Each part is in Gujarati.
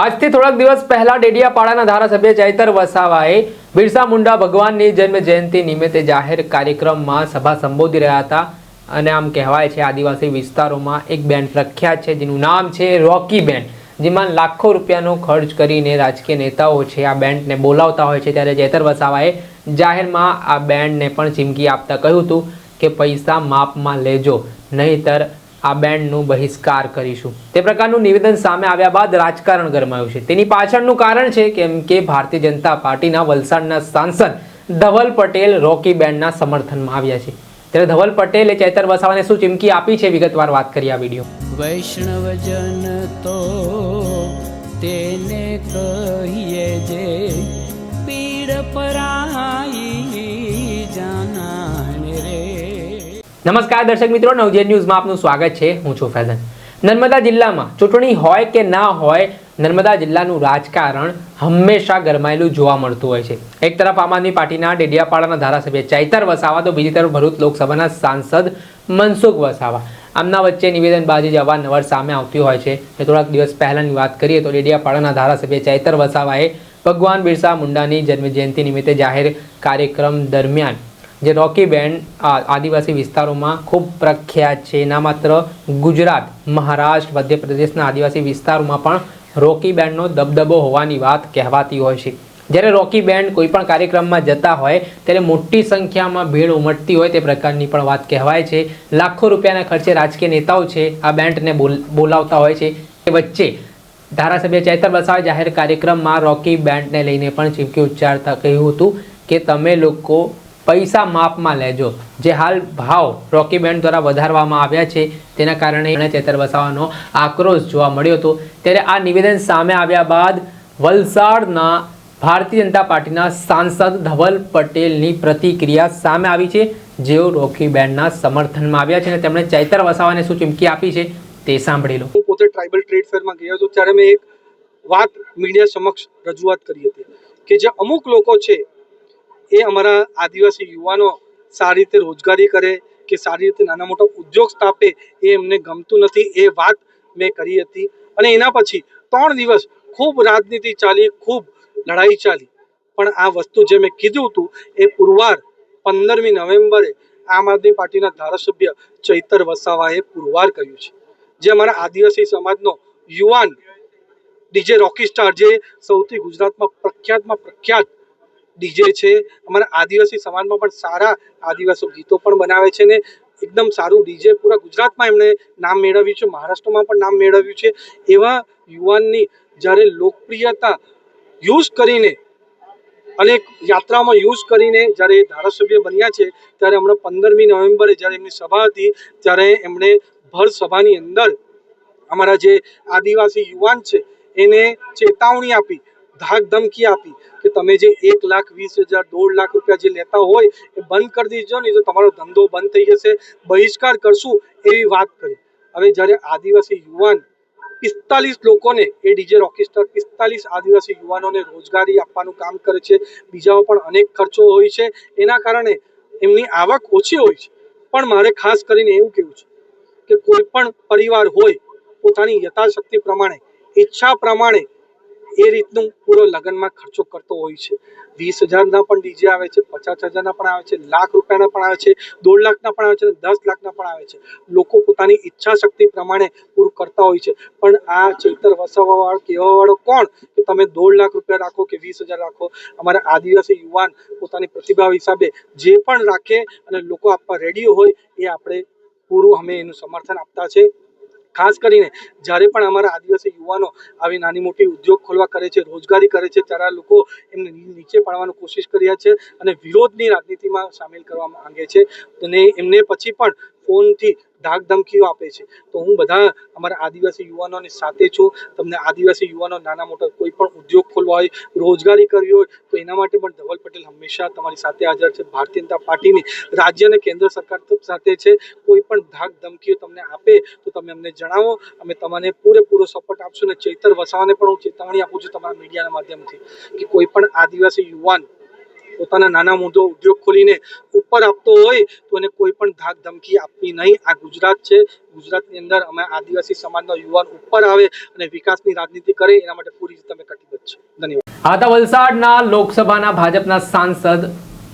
આજથી થોડાક દિવસ પહેલા ડેડિયાપાડાના ધારાસભ્ય ચૈતર વસાવાએ બિરસા મુંડા ભગવાનની જન્મ જયંતિ નિમિત્તે જાહેર કાર્યક્રમમાં સભા સંબોધી રહ્યા હતા. અને આમ કહેવાય છે, આદિવાસી વિસ્તારોમાં એક બેન્ડ પ્રખ્યાત છે, જેનું નામ છે રોકી બેન્ડ જેમાં લાખો રૂપિયાનો ખર્ચ કરીને રાજકીય નેતાઓ છે, આ બેન્ડને બોલાવતા હોય છે. ત્યારે ચૈતર વસાવાએ જાહેરમાં આ બેન્ડને પણ ચીમકી આપતા કહ્યું હતું કે, પૈસા માપમાં લેજો, નહીંતર આ બેન્ડનું બહિષ્કાર કરીશું. તે પ્રકારનું નિવેદન સામે આવ્યા બાદ રાજકારણ ગરમાયું છે. તેની પાછળનું કારણ છે કેમ કે ભારતીય જનતા પાર્ટીના વલસાડના સાંસદ ધવલ પટેલ રોકી બેન્ડના સમર્થનમાં આવ્યા છે. ત્યારે ધવલ પટેલે ચેતર વસાવાને શું ચીમકી આપી છે? વિગતવાર વાત કરી આ વીડિયો. વૈષ્ણવજન તો તેને કહીએ જે પીડ પરાઈ નમસ્કાર દર્શક મિત્રો નવજેન ન્યૂઝમાં આપનું સ્વાગત છે. હું છું ફેઝન. નર્મદા જિલ્લામાં ચૂંટણી હોય કે ના હોય, નર્મદા જિલ્લાનું રાજકારણ હંમેશા ગરમાયેલું જોવા મળતું હોય છે. એક તરફ આમ આદમી પાર્ટીના ડેડિયાપાડાના ધારાસભ્ય ચૈતર વસાવા, તો બીજી તરફ ભરૂચ લોકસભાના સાંસદ મનસુખ વસાવા. આમના વચ્ચે નિવેદનબાજી જ અવારનવાર સામે આવતી હોય છે. મેં થોડાક દિવસ પહેલાંની વાત કરીએ તો ડેડિયાપાડાના ધારાસભ્ય ચૈતર વસાવાએ ભગવાન બિરસા મુંડાની જન્મજયંતિ નિમિત્તે જાહેર કાર્યક્રમ દરમિયાન જે રોકી બેન્ડ આદિવાસી વિસ્તારોમાં ખૂબ પ્રખ્યાત છે. ના માત્ર ગુજરાત, મહારાષ્ટ્ર, મધ્યપ્રદેશના આદિવાસી વિસ્તારોમાં પણ રોકી બેન્ડનો દબદબો હોવાની વાત કહેવાતી હોય છે. જ્યારે રોકી બેન્ડ કોઈ પણ કાર્યક્રમમાં જતા હોય, ત્યારે મોટી સંખ્યામાં ભીડ ઉમટતી હોય તે પ્રકારની પણ વાત કહેવાય છે. લાખો રૂપિયાના ખર્ચે રાજકીય નેતાઓ છે, આ બેન્ડને બોલ, બોલાવતા હોય છે. એ વચ્ચે ધારાસભ્ય ચૈતર વસાવે જાહેર કાર્યક્રમમાં રોકી બેન્ડને લઈને પણ ચીમકી ઉચ્ચારતા કહ્યું હતું કે, તમે લોકો પૈસા માપમાં લેજો. જે હાલ ભાવ રોકી બેન્ડ દ્વારા વધારવામાં આવ્યા છે, તેના કારણે એણે ચેતર વસાવાનો આક્રોશ જોવા મળ્યો હતો. ત્યારે આ નિવેદન સામે આવ્યા બાદ વલસાડના ભારતીય જનતા પાર્ટીના સાંસદ ધવલ પટેલની પ્રતિક્રિયા સામે આવી છે, જેઓ રોકી બેન્ડના સમર્થનમાં આવ્યા છે અને તેમણે ચૈતર વસાવાને શું ચીમકી આપી છે તે સાંભળી લો. પોતે ટ્રાઇબલ ટ્રેડ ફેરમાં ગયો હતો, ત્યારે મેં એક વાત મીડિયા સમક્ષ રજૂઆત કરી હતી કે જે અમુક લોકો છે એ અમારા આદિવાસી યુવાનો સારી રીતે રોજગારી કરે, કે સારી રીતે નાના મોટો ઉદ્યોગ સ્થાપે, એ એમને ગમતું નથી, એ વાત મેં કરી હતી. અને એના પછી ત્રણ દિવસ ખૂબ રાજનીતિ ચાલી, ખૂબ લડાઈ ચાલી. પણ આ વસ્તુ જે મેં કીધું હતું, એ પુરવાર પંદરમી નવેમ્બરે આમ આદમી પાર્ટીના ધારાસભ્ય ચૈતર વસાવાએ પુરવાર કર્યું છે. જે અમારા આદિવાસી સમાજનો યુવાન ડીજે રોકી સ્ટાર જે સૌથી ગુજરાતમાં પ્રખ્યાતમાં પ્રખ્યાત ડીજે છે. અમારા આદિવાસી સમાજમાં પણ સારા આદિવાસી ગીતો પણ બનાવે છે ને એકદમ સારું ડીજે પૂરા ગુજરાતમાં એમણે નામ મેળવ્યું છે. મહારાષ્ટ્રમાં પણ નામ મેળવ્યું છે. એવા યુવાનની જ્યારે લોકપ્રિયતા યુઝ કરીને અને યાત્રામાં યુઝ કરીને જ્યારે ધારાસભ્ય બન્યા છે, ત્યારે હમણાં પંદરમી નવેમ્બરે જ્યારે એમની સભા હતી, ત્યારે એમણે ભર સભાની અંદર અમારા જે આદિવાસી યુવાન છે, એને ચેતવણી આપી ધાક ધમકી આપી કે તમે જે એક લાખ વીસ હજાર, દોઢ લાખ રૂપિયા જે લેતા હોય એ બંધ કરી દીજો નહીં તો તમારો ધંધો બંધ થઈ જશે. બહિષ્કાર કરશું એવી વાત કરી. હવે જ્યારે આદિવાસી યુવાન પિસ્તાલીસ લોકોને, એ ડીજે રોકીસ્ટાર પિસ્તાલીસ આદિવાસી યુવાનોને રોજગારી આપવાનું કામ કરે છે બીજાઓ પણ અનેક ખર્ચો હોય છે, એના કારણે એમની આવક ઓછી હોય છે. પણ મારે ખાસ કરીને એવું કહેવું છે કે કોઈ પણ પરિવાર હોય, પોતાની યથાશક્તિ પ્રમાણે, ઈચ્છા પ્રમાણે એ રીતનું પૂરો લગ્નમાં ખર્ચો કરતો હોય છે. વીસ હજારના પણ ડીજે આવે છે, પચાસ હજારના પણ આવે છે, લાખ રૂપિયાના પણ આવે છે, દોઢ લાખના પણ આવે છે દસ લાખના પણ આવે છે. લોકો પોતાની ઈચ્છા શક્તિ પ્રમાણે પૂરું કરતા હોય છે. પણ આ ચેતર વસાવવાવાળો કહેવાવાળો કોણ? કે તમે દોઢ લાખ રૂપિયા રાખો કે વીસ હજાર રાખો? અમારા આદિવાસી યુવાન પોતાની પ્રતિભા હિસાબે જે પણ રાખે અને લોકો આપવા રેડી હોય એ આપણે પૂરું અમે એનું સમર્થન આપતા છે. ખાસ કરીને જ્યારે પણ અમારા આદિવાસી યુવાનો આવી નાની મોટી ઉદ્યોગ ખોલવા કરે છે, રોજગારી કરે છે, ત્યારે આ લોકો એમને નીચે પાડવાની કોશિશ કર્યા છે અને વિરોધની રાજનીતિમાં સામેલ કરવા માંગે છે. અને એમને પછી પણ ફોનથી ધાક ધમકીઓ આપે છે. તો હું બધા અમારા આદિવાસી યુવાનોની સાથે છું. તમને આદિવાસી યુવાનો, નાના મોટા કોઈ પણ ઉદ્યોગ ખોલવા હોય, રોજગારી કરવી હોય, તો એના માટે પણ ધવલ પટેલ હંમેશા તમારી સાથે હાજર છે. ભારતીય જનતા પાર્ટીની રાજ્ય અને કેન્દ્ર સરકાર સાથે છે. કોઈ પણ ધાક ધમકીઓ તમને આપે તો તમે અમને જણાવો. અમે તમને પૂરેપૂરો સપોર્ટ આપશું અને ચૈતર વસાવાને પણ હું ચેતવણી આપું છું તમારા મીડિયાના માધ્યમથી કે કોઈ પણ આદિવાસી યુવાન પોતાના નાના મોટો ઉદ્યોગ ખોલીને ઉપર આપતો હોય તો એને કોઈ પણ ધાક ધમકી આપવી નહીં. આ ગુજરાત છે. ગુજરાતની અંદર અમે આદિવાસી સમાજનો યુવાન ઉપર આવે અને વિકાસની રાજનીતિ કરે, એના માટે પૂરી રીતે અમે કટિબદ્ધ છે ધન્યવાદ. આ તો વલસાડના લોકસભાના ભાજપના સાંસદ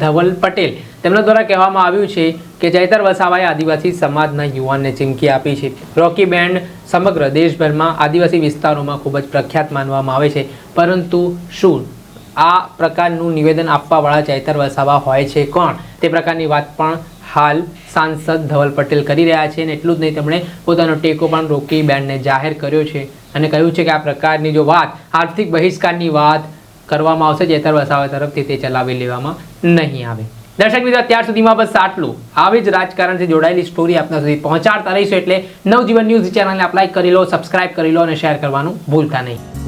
ધવલ પટેલ. તેમના દ્વારા કહેવામાં આવ્યું છે કે ચૈતર વસાવાએ આદિવાસી સમાજના યુવાનને ચીમકી આપી છે. રોકી બેન્ડ સમગ્ર દેશભરમાં આદિવાસી વિસ્તારોમાં ખૂબ જ પ્રખ્યાત માનવામાં આવે છે. પરંતુ શું આ પ્રકારનું નિવેદન આપવાવાળા ચૈતર વસાવા હોય છે કોણ? તે પ્રકારની વાત પણ હાલ સાંસદ ધવલ પટેલ કરી રહ્યા છે અને એટલું જ નહીં, તેમણે પોતાનો ટેકો પણ રોકી બેનને જાહેર કર્યો છે અને કહ્યું છે કે આ પ્રકારની જો વાત, આર્થિક બહિષ્કારની વાત કરવામાં આવશે, ચેતર વસાવા તરફથી તે ચલાવી લેવામાં નહીં આવે. દર્શક મિત્રો, અત્યાર સુધીમાં બસ આટલું. આવી જ રાજકારણથી જોડાયેલી સ્ટોરી આપના સુધી પહોંચાડતા રહીશું એટલે નવજીવન ન્યૂઝ ચેનલને આપ કરી લો સબસ્ક્રાઇબ કરી લો અને શેર કરવાનું ભૂલતા નહીં.